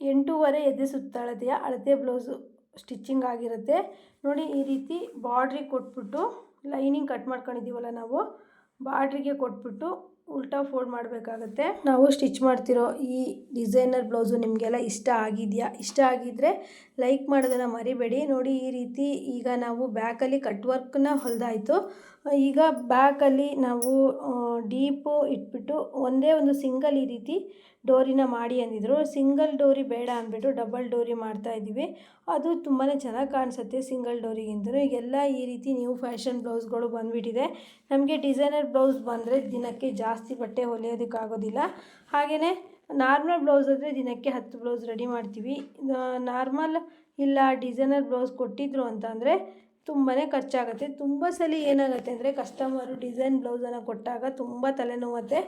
[SPEAKER 1] ಎಂಟೂವರೆ ಎದೆ ಸುತ್ತಳತೆಯ ಅಳತೆ ಬ್ಲೌಸು. ಸ್ಟಿಚ್ಚಿಂಗ್ ಆಗಿರುತ್ತೆ. ನೋಡಿ, ಈ ರೀತಿ ಬಾರ್ಡ್ರಿಗೆ ಕೊಟ್ಬಿಟ್ಟು ಲೈನಿಂಗ್ ಕಟ್ ಮಾಡ್ಕೊಂಡಿದ್ದೀವಲ್ಲ ನಾವು, ಬಾರ್ಡ್ರಿಗೆ ಕೊಟ್ಬಿಟ್ಟು ಉಲ್ಟಾ ಫೋಲ್ಡ್ ಮಾಡಬೇಕಾಗತ್ತೆ. ನಾವು ಸ್ಟಿಚ್ ಮಾಡ್ತಿರೋ ಈ ಡಿಸೈನರ್ ಬ್ಲೌಸು ನಿಮಗೆಲ್ಲ ಇಷ್ಟ ಆಗಿದೆಯಾ? ಇಷ್ಟ ಆಗಿದ್ದರೆ ಲೈಕ್ ಮಾಡೋದನ್ನು ಮರಿಬೇಡಿ. ನೋಡಿ, ಈ ರೀತಿ ಈಗ ನಾವು ಬ್ಯಾಕಲ್ಲಿ ಕಟ್ ವರ್ಕ್ನ ಹೊಲಿದಾಯಿತು. ಈಗ ಬ್ಯಾಕಲ್ಲಿ ನಾವು ಡೀಪು ಇಟ್ಬಿಟ್ಟು ಒಂದೇ ಒಂದು ಸಿಂಗಲ್ ಈ ರೀತಿ ಡೋರಿನ ಮಾಡಿ ಅಂದಿದ್ರು. ಸಿಂಗಲ್ ಡೋರಿ ಬೇಡ ಅಂದ್ಬಿಟ್ಟು ಡಬಲ್ ಡೋರಿ ಮಾಡ್ತಾ ಇದ್ದೀವಿ. ಅದು ತುಂಬಾ ಚೆನ್ನಾಗಿ ಕಾಣಿಸುತ್ತೆ ಸಿಂಗಲ್ ಡೋರಿಗಿಂತಲೂ ಈಗೆಲ್ಲ ಈ ರೀತಿ ನ್ಯೂ ಫ್ಯಾಷನ್ ಬ್ಲೌಸ್ಗಳು ಬಂದುಬಿಟ್ಟಿದೆ. ನಮಗೆ ಡಿಸೈನರ್ ಬ್ಲೌಸ್ ಬಂದರೆ ದಿನಕ್ಕೆ ಜಾಸ್ತಿ ಬಟ್ಟೆ ಹೊಲಿಯೋದಕ್ಕಾಗೋದಿಲ್ಲ. ಹಾಗೆಯೇ ನಾರ್ಮಲ್ ಬ್ಲೌಸ್ ಆದರೆ ದಿನಕ್ಕೆ ಹತ್ತು ಬ್ಲೌಸ್ ರೆಡಿ ಮಾಡ್ತೀವಿ. ನಾರ್ಮಲ್ ಇಲ್ಲ ಡಿಸೈನರ್ ಬ್ಲೌಸ್ ಕೊಟ್ಟಿದ್ರು ಅಂತ ಅಂದರೆ ತುಂಬಾ ಖರ್ಚಾಗುತ್ತೆ. ತುಂಬ ಸಲ ಏನಾಗುತ್ತೆ ಅಂದರೆ ಕಸ್ಟಮರು ಡಿಸೈನ್ ಬ್ಲೌಸನ್ನು ಕೊಟ್ಟಾಗ ತುಂಬ ತಲೆನೋವುತ್ತೆ.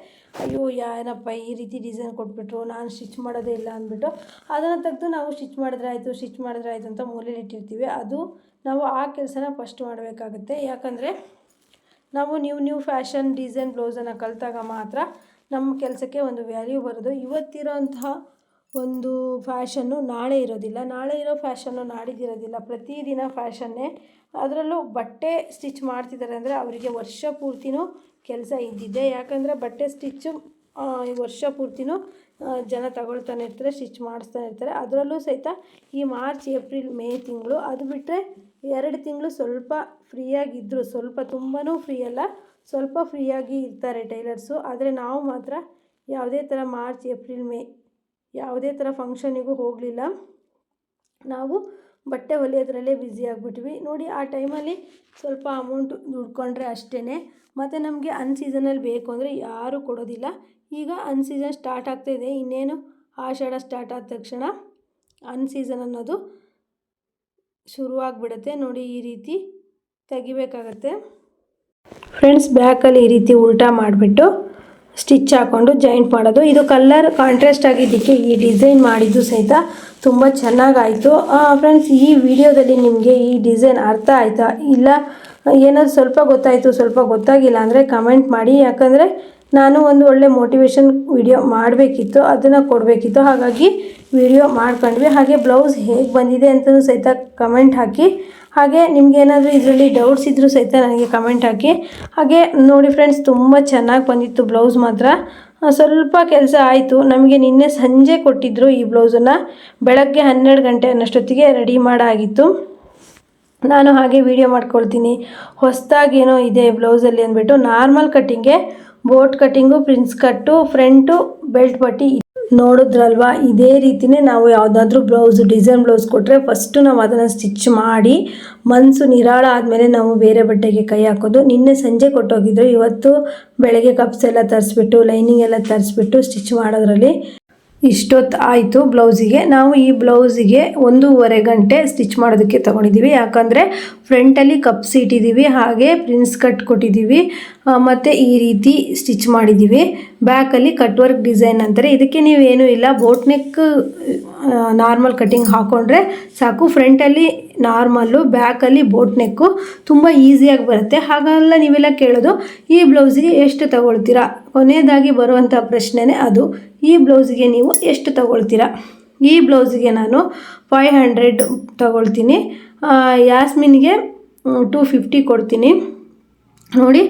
[SPEAKER 1] ಅಯ್ಯೋ ಏನಪ್ಪ ಈ ರೀತಿ ಡಿಸೈನ್ ಕೊಟ್ಬಿಟ್ರು, ನಾನು ಸ್ಟಿಚ್ ಮಾಡೋದೇ ಇಲ್ಲ ಅಂದ್ಬಿಟ್ಟು ಅದನ್ನು ತೆಗೆದು ನಾವು ಸ್ಟಿಚ್ ಮಾಡಿದ್ರೆ ಆಯಿತು ಸ್ಟಿಚ್ ಮಾಡಿದ್ರೆ ಆಯಿತು ಅಂತ ಮೂಲೆಯಲ್ಲಿ ಇಟ್ಟಿರ್ತೀವಿ. ಅದು ನಾವು ಆ ಕೆಲಸನ ಫಸ್ಟ್ ಮಾಡಬೇಕಾಗುತ್ತೆ. ಯಾಕಂದರೆ ನಾವು ನ್ಯೂ ನ್ಯೂ ಫ್ಯಾಷನ್ ಡಿಸೈನ್ ಬ್ಲೌಸನ್ನು ಕಲಿತಾಗ ಮಾತ್ರ ನಮ್ಮ ಕೆಲಸಕ್ಕೆ ಒಂದು ವ್ಯಾಲ್ಯೂ ಬರೋದು. ಇವತ್ತಿರೋಂತಹ ಒಂದು ಫ್ಯಾಷನ್ನು ನಾಳೆ ಇರೋದಿಲ್ಲ. ನಾಳೆ ಇರೋ ಫ್ಯಾಷನ್ನು ನಾಡಿದ್ದಿರೋದಿಲ್ಲ ಪ್ರತಿದಿನ ಫ್ಯಾಷನ್ನೇ. ಅದರಲ್ಲೂ ಬಟ್ಟೆ ಸ್ಟಿಚ್ ಮಾಡ್ತಿದ್ದಾರೆ ಅಂದರೆ ಅವರಿಗೆ ವರ್ಷ ಪೂರ್ತಿನೂ ಕೆಲಸ ಇದ್ದಿದ್ದೆ. ಯಾಕಂದರೆ ಬಟ್ಟೆ ಸ್ಟಿಚ್ಚು ವರ್ಷ ಪೂರ್ತಿನೂ ಆ, ಜನ ತಗೊಳ್ತಾನೆ ಇರ್ತಾರೆ ಸ್ಟಿಚ್ ಮಾಡಿಸ್ತಾನೆ ಇರ್ತಾರೆ. ಅದರಲ್ಲೂ ಸಹಿತ ಈ ಮಾರ್ಚ್ ಏಪ್ರಿಲ್ ಮೇ ತಿಂಗಳು ಅದು ಬಿಟ್ಟರೆ ಎರಡು ತಿಂಗಳು ಸ್ವಲ್ಪ ಫ್ರೀಯಾಗಿದ್ದರು ಸ್ವಲ್ಪ ತುಂಬಾ ಫ್ರೀ ಅಲ್ಲ. ಸ್ವಲ್ಪ ಫ್ರೀಯಾಗಿ ಇರ್ತಾರೆ ಟೈಲರ್ಸು. ಆದರೆ ನಾವು ಮಾತ್ರ ಯಾವುದೇ ಥರ ಮಾರ್ಚ್ ಏಪ್ರಿಲ್ ಮೇ ಯಾವುದೇ ಥರ ಫಂಕ್ಷನಿಗೂ ಹೋಗಲಿಲ್ಲ. ನಾವು ಬಟ್ಟೆ ಹೊಲಿಯೋದ್ರಲ್ಲೇ ಬ್ಯುಸಿ ಆಗಿಬಿಟ್ವಿ. ನೋಡಿ, ಆ ಟೈಮಲ್ಲಿ ಸ್ವಲ್ಪ ಅಮೌಂಟ್ ದುಡ್ಕೊಂಡ್ರೆ ಅಷ್ಟೇ ಮತ್ತು ನಮಗೆ ಅನ್ಸೀಸನಲ್ಲಿ ಬೇಕು ಅಂದರೆ ಯಾರೂ ಕೊಡೋದಿಲ್ಲ. ಈಗ ಅನ್ಸೀಸನ್ ಸ್ಟಾರ್ಟ್ ಆಗ್ತಾಯಿದೆ ಇನ್ನೇನು ಆಷಾಢ ಸ್ಟಾರ್ಟ್ ಆದ ತಕ್ಷಣ ಅನ್ಸೀಸನ್ ಅನ್ನೋದು ಶುರುವಾಗಿಬಿಡುತ್ತೆ ನೋಡಿ, ಈ ರೀತಿ ತೆಗಿಬೇಕಾಗತ್ತೆ. ಫ್ರೆಂಡ್ಸ್ ಬ್ಯಾಕಲ್ಲಿ ಈ ರೀತಿ ಉಲ್ಟಾ ಮಾಡಿಬಿಟ್ಟು ಸ್ಟಿಚ್ ಹಾಕ್ಕೊಂಡು ಜಾಯಿಂಟ್ ಮಾಡೋದು. ಇದು ಕಲರ್ ಕಾಂಟ್ರಾಸ್ಟ್ ಆಗಿದ್ದಕ್ಕೆ ಈ ಡಿಸೈನ್ ಮಾಡಿದ್ದು ಸಹಿತ ತುಂಬ ಚೆನ್ನಾಗಾಯಿತು. ಫ್ರೆಂಡ್ಸ್ ಈ ವಿಡಿಯೋದಲ್ಲಿ ನಿಮಗೆ ಈ ಡಿಸೈನ್ ಅರ್ಥ ಆಯಿತಾ? ಇಲ್ಲ, ಏನಾದ್ರು ಸ್ವಲ್ಪ ಗೊತ್ತಾಯಿತು, ಸ್ವಲ್ಪ ಗೊತ್ತಾಗಿಲ್ಲ ಅಂದರೆ ಕಮೆಂಟ್ ಮಾಡಿ. ಯಾಕಂದರೆ ನಾನು ಒಂದು ಒಳ್ಳೆ ಮೋಟಿವೇಶನ್ ವಿಡಿಯೋ ಮಾಡಬೇಕಿತ್ತು, ಅದನ್ನು ಕೊಡಬೇಕಿತ್ತು. ಹಾಗಾಗಿ ವಿಡಿಯೋ ಮಾಡ್ಕೊಂಡ್ವಿ. ಹಾಗೆ ಬ್ಲೌಸ್ ಹೇಗೆ ಬಂದಿದೆ ಅಂತಲೂ ಸಹಿತ ಕಮೆಂಟ್ ಹಾಕಿ. ಹಾಗೆ ನಿಮಗೇನಾದರೂ ಇದರಲ್ಲಿ ಡೌಟ್ಸ್ ಇದ್ದರೂ ಸಹಿತ ನನಗೆ ಕಮೆಂಟ್ ಹಾಕಿ. ಹಾಗೆ ನೋಡಿ ಫ್ರೆಂಡ್ಸ್ ತುಂಬ ಚೆನ್ನಾಗಿ ಬಂದಿತ್ತು ಬ್ಲೌಸ್ ಮಾತ್ರ. ಸ್ವಲ್ಪ ಕೆಲಸ ಆಯಿತು. ನಮಗೆ ನಿನ್ನೆ ಸಂಜೆ ಕೊಟ್ಟಿದ್ದರು ಈ ಬ್ಲೌಸನ್ನು ಬೆಳಗ್ಗೆ ಹನ್ನೆರಡು ಗಂಟೆ ಅನ್ನೋಷ್ಟೊತ್ತಿಗೆ ರೆಡಿ ಮಾಡಾಗಿತ್ತು. ನಾನು ಹಾಗೆ ವಿಡಿಯೋ ಮಾಡ್ಕೊಳ್ತೀನಿ. ಹೊಸದಾಗೇನೋ ಇದೆ ಬ್ಲೌಸಲ್ಲಿ ಅಂದ್ಬಿಟ್ಟು normal ಕಟ್ಟಿಂಗೆ boat cutting prince cut front belt ಪಟ್ಟಿ ನೋಡಿದ್ರಲ್ವಾ? ಇದೇ ರೀತಿನೇ ನಾವು ಯಾವುದಾದ್ರೂ ಬ್ಲೌಸ್, ಡಿಸೈನ್ ಬ್ಲೌಸ್ ಕೊಟ್ಟರೆ ಫಸ್ಟು ನಾವು ಅದನ್ನು ಸ್ಟಿಚ್ ಮಾಡಿ ಮನಸ್ಸು ನಿರಾಳ ಆದಮೇಲೆ ನಾವು ಬೇರೆ ಬಟ್ಟೆಗೆ ಕೈ ಹಾಕೋದು. ನಿನ್ನೆ ಸಂಜೆ ಕೊಟ್ಟೋಗಿದ್ರು, ಇವತ್ತು ಬೆಳಗ್ಗೆ ಕಪ್ಸ್ ಎಲ್ಲ ತರಿಸ್ಬಿಟ್ಟು ಲೈನಿಂಗ್ ಎಲ್ಲ ತರಿಸ್ಬಿಟ್ಟು ಸ್ಟಿಚ್ ಮಾಡೋದ್ರಲ್ಲಿ ಇಷ್ಟೊತ್ತು ಆಯಿತು ಬ್ಲೌಸಿಗೆ. ನಾವು ಈ ಬ್ಲೌಸಿಗೆ ಒಂದೂವರೆ ಗಂಟೆ ಸ್ಟಿಚ್ ಮಾಡೋದಕ್ಕೆ ತೊಗೊಂಡಿದ್ದೀವಿ. ಯಾಕಂದರೆ ಫ್ರಂಟಲ್ಲಿ ಕಪ್ಸ್ ಇಟ್ಟಿದ್ದೀವಿ, ಹಾಗೆ ಪ್ರಿನ್ಸ್ ಕಟ್ ಕೊಟ್ಟಿದ್ದೀವಿ. ಮತ್ತು ಈ ರೀತಿ ಸ್ಟಿಚ್ ಮಾಡಿದ್ದೀವಿ. ಬ್ಯಾಕಲ್ಲಿ ಕಟ್ ವರ್ಕ್ ಡಿಸೈನ್ ಅಂತಾರೆ. ಇದಕ್ಕೆ ನೀವೇನೂ ಇಲ್ಲ. ಬೋಟ್ ನೆಕ್ ನಾರ್ಮಲ್ ಕಟ್ಟಿಂಗ್ ಹಾಕ್ಕೊಂಡ್ರೆ ಸಾಕು. ಫ್ರಂಟಲ್ಲಿ ನಾರ್ಮಲ್ಲು ಬ್ಯಾಕಲ್ಲಿ ಬೋಟ್ ನೆಕ್ಕು ತುಂಬ ಈಸಿಯಾಗಿ ಬರುತ್ತೆ. ಹಾಗಲ್ಲ ನೀವೆಲ್ಲ ಕೇಳೋದು, ಈ ಬ್ಲೌಸಿಗೆ ಎಷ್ಟು ತಗೊಳ್ತೀರಾ? ಕೊನೆಯದಾಗಿ ಬರುವಂಥ ಪ್ರಶ್ನೆನೇ ಅದು. ಈ ಬ್ಲೌಸಿಗೆ ನೀವು ಎಷ್ಟು ತಗೊಳ್ತೀರಾ? ಈ ಬ್ಲೌಸಿಗೆ ನಾನು ಫೈವ್ ಹಂಡ್ರೆಡ್ ತಗೊಳ್ತೀನಿ. ಯಾಸ್ಮಿನ್ಗೆ ಟೂ ಫಿಫ್ಟಿ ಕೊಡ್ತೀನಿ. ನೋಡಿ,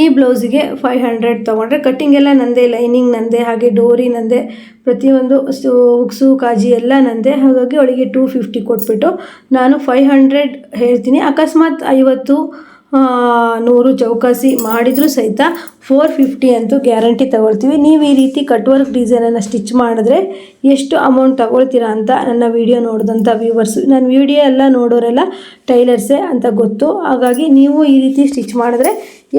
[SPEAKER 1] ಈ ಬ್ಲೌಸಿಗೆ ಫೈವ್ ಹಂಡ್ರೆಡ್ ತೊಗೊಂಡ್ರೆ ಕಟ್ಟಿಂಗ್ ಎಲ್ಲ ನಂದೇ ಲೈನಿಂಗ್ ನಂದೇ, ಹಾಗೆ ಡೋರಿ ನಂದೇ, ಪ್ರತಿಯೊಂದು ಹುಕ್ಸು ಕಾಜಿ ಎಲ್ಲ ನಂದೇ. ಹಾಗಾಗಿ ಅವಳಿಗೆ ಟೂ ಫಿಫ್ಟಿ ಕೊಟ್ಬಿಟ್ಟು ನಾನು ಫೈವ್ ಹಂಡ್ರೆಡ್ ಹೇಳ್ತೀನಿ. ಅಕಸ್ಮಾತ್ ಐವತ್ತು ನೂರು ಚೌಕಾಸಿ ಮಾಡಿದರೂ ಸಹಿತ ಫೋರ್ ಫಿಫ್ಟಿ ಅಂತೂ ಗ್ಯಾರಂಟಿ ತಗೊಳ್ತೀವಿ. ನೀವು ಈ ರೀತಿ ಕಟ್ ವರ್ಕ್ ಡಿಸೈನನ್ನು ಸ್ಟಿಚ್ ಮಾಡಿದ್ರೆ ಎಷ್ಟು ಅಮೌಂಟ್ ತಗೊಳ್ತೀರಾ ಅಂತ ನನ್ನ ವಿಡಿಯೋ ನೋಡಿದಂಥ ವ್ಯೂವರ್ಸು ನನ್ನ ವಿಡಿಯೋ ಎಲ್ಲ ನೋಡೋರೆಲ್ಲ ಟೈಲರ್ಸೇ ಅಂತ ಗೊತ್ತು. ಹಾಗಾಗಿ ನೀವು ಈ ರೀತಿ ಸ್ಟಿಚ್ ಮಾಡಿದ್ರೆ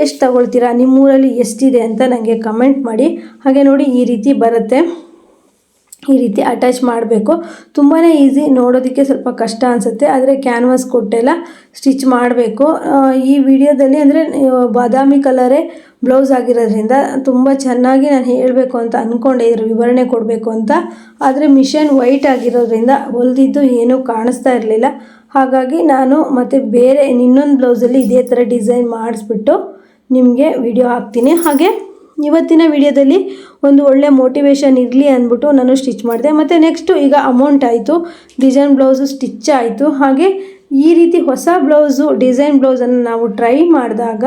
[SPEAKER 1] ಎಷ್ಟು ತಗೊಳ್ತೀರಾ? ನಿಮ್ಮೂರಲ್ಲಿ ಎಷ್ಟಿದೆ ಅಂತ ನನಗೆ ಕಮೆಂಟ್ ಮಾಡಿ. ಹಾಗೆ ನೋಡಿ ಈ ರೀತಿ ಬರುತ್ತೆ. ಈ ರೀತಿ ಅಟ್ಯಾಚ್ ಮಾಡಬೇಕು. ತುಂಬಾ ಈಸಿ ನೋಡೋದಕ್ಕೆ ಸ್ವಲ್ಪ ಕಷ್ಟ ಅನಿಸುತ್ತೆ. ಆದರೆ ಕ್ಯಾನ್ವಾಸ್ ಕೊಟ್ಟೆಲ್ಲ ಸ್ಟಿಚ್ ಮಾಡಬೇಕು. ಈ ವಿಡಿಯೋದಲ್ಲಿ ಅಂದರೆ ಬಾದಾಮಿ ಕಲರೇ ಬ್ಲೌಸ್ ಆಗಿರೋದ್ರಿಂದ ತುಂಬ ಚೆನ್ನಾಗಿ ನಾನು ಹೇಳಬೇಕು ಅಂತ ಅಂದ್ಕೊಂಡೆ ಇದ್ರ ವಿವರಣೆ ಕೊಡಬೇಕು ಅಂತ. ಆದರೆ ಮಿಷನ್ ವೈಟ್ ಆಗಿರೋದ್ರಿಂದ ಹೊಲ್ದಿದ್ದು ಏನೂ ಕಾಣಿಸ್ತಾ ಇರಲಿಲ್ಲ. ಹಾಗಾಗಿ ನಾನು ಮತ್ತು ಬೇರೆ ಇನ್ನೊಂದು ಬ್ಲೌಸಲ್ಲಿ ಇದೇ ಥರ ಡಿಸೈನ್ ಮಾಡಿಸ್ಬಿಟ್ಟು ನಿಮಗೆ ವಿಡಿಯೋ ಹಾಕ್ತೀನಿ. ಹಾಗೆ ಇವತ್ತಿನ ವಿಡಿಯೋದಲ್ಲಿ ಒಂದು ಒಳ್ಳೆ ಮೋಟಿವೇಶನ್ ಇರಲಿ ಅಂದ್ಬಿಟ್ಟು ನಾನು ಸ್ಟಿಚ್ ಮಾಡಿದೆ. ಮತ್ತು ನೆಕ್ಸ್ಟು ಈಗ ಅಮೌಂಟ್ ಆಯಿತು. ಡಿಸೈನ್ ಬ್ಲೌಸು ಸ್ಟಿಚ್ ಆಯಿತು. ಹಾಗೆ ಈ ರೀತಿ ಹೊಸ ಬ್ಲೌಸು ಡಿಸೈನ್ ಬ್ಲೌಸನ್ನು ನಾವು ಟ್ರೈ ಮಾಡಿದಾಗ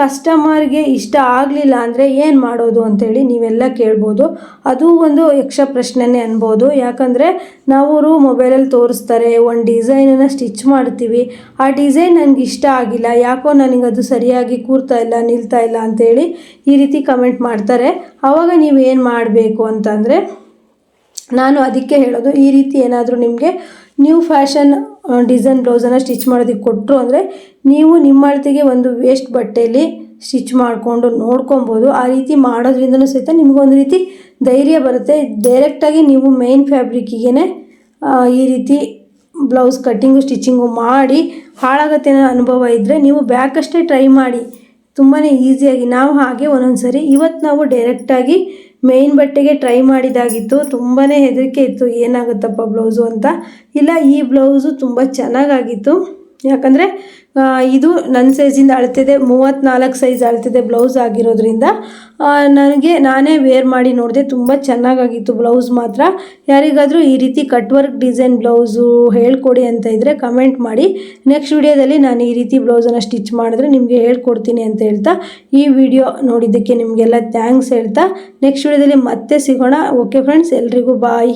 [SPEAKER 1] ಕಸ್ಟಮರ್ಗೆ ಇಷ್ಟ ಆಗಲಿಲ್ಲ ಅಂದರೆ ಏನು ಮಾಡೋದು ಅಂತೇಳಿ ನೀವೆಲ್ಲ ಕೇಳ್ಬೋದು. ಅದು ಒಂದು ಯಕ್ಷ ಪ್ರಶ್ನೆನೇ ಅನ್ಬೋದು. ಯಾಕಂದರೆ ನಾವು ಮೊಬೈಲಲ್ಲಿ ತೋರಿಸ್ತಾರೆ, ಒಂದು ಡಿಸೈನನ್ನು ಸ್ಟಿಚ್ ಮಾಡ್ತೀವಿ. ಆ ಡಿಸೈನ್ ನನಗೆ ಇಷ್ಟ ಆಗಿಲ್ಲ. ಯಾಕೋ ನನಗೆ ಅದು ಸರಿಯಾಗಿ ಕೂರ್ತಾ ಇಲ್ಲ, ನಿಲ್ತಾ ಇಲ್ಲ ಅಂತೇಳಿ ಈ ರೀತಿ ಕಮೆಂಟ್ ಮಾಡ್ತಾರೆ. ಆವಾಗ ನೀವು ಏನು ಮಾಡಬೇಕು ಅಂತಂದರೆ ನಾನು ಅದಕ್ಕೆ ಹೇಳೋದು ಈ ರೀತಿ ಏನಾದರೂ ನಿಮಗೆ ನ್ಯೂ ಫ್ಯಾಷನ್ ಡಿಸೈನ್ ಬ್ಲೌಸನ್ನು ಸ್ಟಿಚ್ ಮಾಡೋದಕ್ಕೆ ಕೊಟ್ಟರು ಅಂದರೆ ನೀವು ನಿಮ್ಮ ಅಳತೆಗೆ ಒಂದು ವೇಸ್ಟ್ ಬಟ್ಟೆಯಲ್ಲಿ ಸ್ಟಿಚ್ ಮಾಡಿಕೊಂಡು ನೋಡ್ಕೊಬೋದು. ಆ ರೀತಿ ಮಾಡೋದ್ರಿಂದಲೂ ಸಹಿತ ನಿಮಗೊಂದು ರೀತಿ ಧೈರ್ಯ ಬರುತ್ತೆ. ಡೈರೆಕ್ಟಾಗಿ ನೀವು ಮೇನ್ ಫ್ಯಾಬ್ರಿಕ್ಕಿಗೆ ಈ ರೀತಿ ಬ್ಲೌಸ್ ಕಟ್ಟಿಂಗು ಸ್ಟಿಚಿಂಗು ಮಾಡಿ ಹಾಳಾಗತ್ತೆ ಅನ್ನೋ ಅನುಭವ ಇದ್ದರೆ ನೀವು ಬ್ಯಾಕಷ್ಟೇ ಟ್ರೈ ಮಾಡಿ. ತುಂಬಾ ಈಸಿಯಾಗಿ ನಾವು ಹಾಗೆ ಒಂದೊಂದು ಸರಿ ಇವತ್ತು ನಾವು ಡೈರೆಕ್ಟಾಗಿ ಮೇಯ್ನ್ ಬಟ್ಟೆಗೆ ಟ್ರೈ ಮಾಡಿದಾಗಿತ್ತು. ತುಂಬಾ ಹೆದರಿಕೆ ಇತ್ತು, ಏನಾಗುತ್ತಪ್ಪ ಬ್ಲೌಸು ಅಂತ. ಇಲ್ಲ, ಈ ಬ್ಲೌಸು ತುಂಬ ಚೆನ್ನಾಗಾಗಿತ್ತು. ಯಾಕಂದರೆ ಇದು ನನ್ನ ಸೈಜಿಂದ ಅಳ್ತಿದೆ. ಮೂವತ್ತ್ನಾಲ್ಕು ಸೈಜ್ ಅಳ್ತಿದೆ ಬ್ಲೌಸ್ ಆಗಿರೋದ್ರಿಂದ. ನನಗೆ ನಾನೇ ವೇರ್ ಮಾಡಿ ನೋಡಿದೆ ತುಂಬ ಚೆನ್ನಾಗಾಗಿತ್ತು ಬ್ಲೌಸ್ ಮಾತ್ರ. ಯಾರಿಗಾದರೂ ಈ ರೀತಿ ಕಟ್ ವರ್ಕ್ ಡಿಸೈನ್ ಬ್ಲೌಸು ಹೇಳ್ಕೊಡಿ ಅಂತ ಇದ್ದರೆ ಕಮೆಂಟ್ ಮಾಡಿ. ನೆಕ್ಸ್ಟ್ ವಿಡಿಯೋದಲ್ಲಿ ನಾನು ಈ ರೀತಿ ಬ್ಲೌಸನ್ನು ಸ್ಟಿಚ್ ಮಾಡಿದ್ರೆ ನಿಮಗೆ ಹೇಳ್ಕೊಡ್ತೀನಿ ಅಂತ ಹೇಳ್ತಾ ಈ ವಿಡಿಯೋ ನೋಡಿದ್ದಕ್ಕೆ ನಿಮಗೆಲ್ಲ ಥ್ಯಾಂಕ್ಸ್ ಹೇಳ್ತಾ. ನೆಕ್ಸ್ಟ್ ವಿಡಿಯೋದಲ್ಲಿ ಮತ್ತೆ ಸಿಗೋಣ. ಓಕೆ ಫ್ರೆಂಡ್ಸ್ ಎಲ್ರಿಗೂ ಬಾಯ್